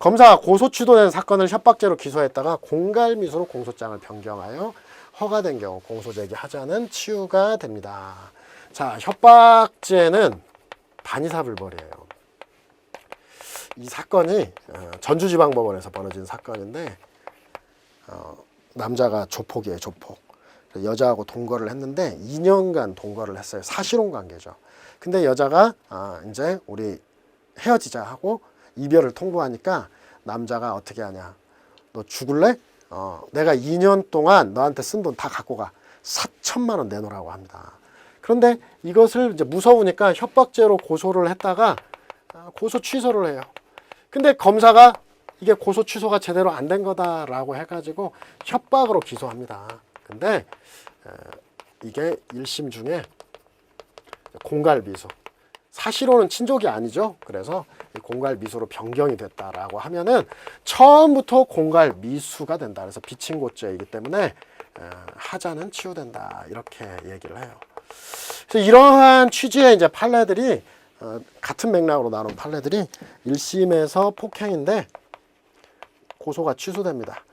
검사가 고소 취소된 사건을 협박죄로 기소했다가 공갈미수로 공소장을 변경하여 허가된 경우 공소 제기하자는 치유가 됩니다. 자, 협박죄는 반의사불벌이에요. 이 사건이 어, 전주지방법원에서 벌어진 사건인데 어, 남자가 조폭이에요, 조폭. 여자하고 동거를 했는데 2년간 동거를 했어요. 사실혼 관계죠. 근데 여자가 아, 이제 우리 헤어지자 하고 이별을 통보하니까 남자가 어떻게 하냐. 너 죽을래? 어, 내가 2년 동안 너한테 쓴 돈 다 갖고 가. 4천만 원 내놓으라고 합니다. 그런데 이것을 이제 무서우니까 협박죄로 고소를 했다가 아, 고소 취소를 해요. 근데 검사가 이게 고소 취소가 제대로 안 된 거다라고 해가지고 협박으로 기소합니다. 근데 에, 이게 1심 중에 공갈미수 사실로는 친족이 아니죠. 그래서 이 공갈 미수로 변경이 됐다라고 하면은 처음부터 공갈 미수가 된다. 그래서 비친고죄이기 때문에 에, 하자는 치유된다 이렇게 얘기를 해요. 그래서 이러한 취지의 이제 판례들이 어, 같은 맥락으로 나눈 판례들이 1심에서 폭행인데 고소가 취소됩니다.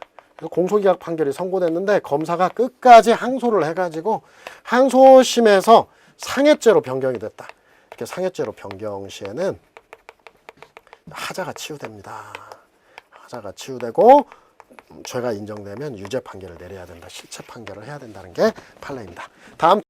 공소기각 판결이 선고됐는데 검사가 끝까지 항소를 해가지고 항소심에서 상해죄로 변경이 됐다. 이렇게 상해죄로 변경 시에는 하자가 치유됩니다. 하자가 치유되고 음, 죄가 인정되면 유죄 판결을 내려야 된다. 실체 판결을 해야 된다는 게 판례입니다. 다음